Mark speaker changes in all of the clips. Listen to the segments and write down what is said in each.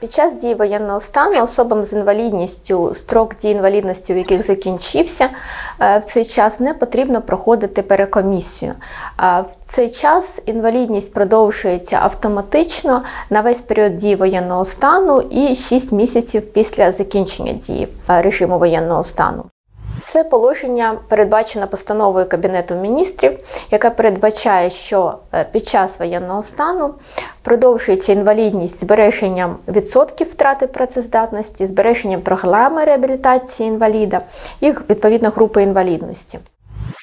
Speaker 1: Під час дії воєнного стану особам з інвалідністю, строк дії інвалідності, у яких закінчився, е, в цей час не потрібно проходити перекомісію. В цей час інвалідність продовжується автоматично на весь період дії воєнного стану і 6 місяців після закінчення дії е, режиму воєнного стану. Це положення передбачено постановою Кабінету міністрів, яка передбачає, що е, під час воєнного стану продовжується інвалідність збереженням відсотків втрати працездатності, збереженням програми реабілітації інваліда і відповідно групи інвалідності.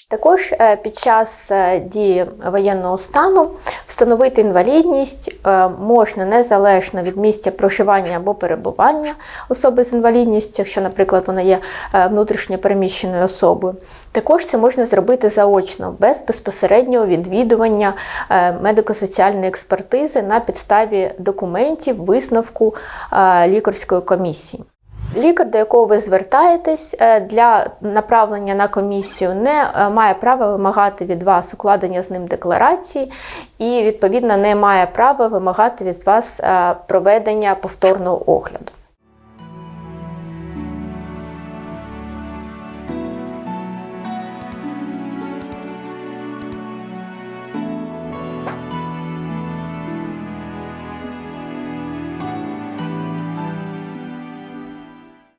Speaker 1: Також е, під час е, дії воєнного стану встановити інвалідність е, можна незалежно від місця проживання або перебування особи з інвалідністю, якщо, наприклад, вона є внутрішньо переміщеною особою. Також це можна зробити заочно, без безпосереднього відвідування медико-соціальної експертизи на підставі документів висновку лікарської комісії. Лікар, до якого ви звертаєтесь е, для направлення на комісію, не е, має права вимагати від вас укладення з ним декларації і, відповідно, не має права вимагати від вас е, проведення повторного огляду.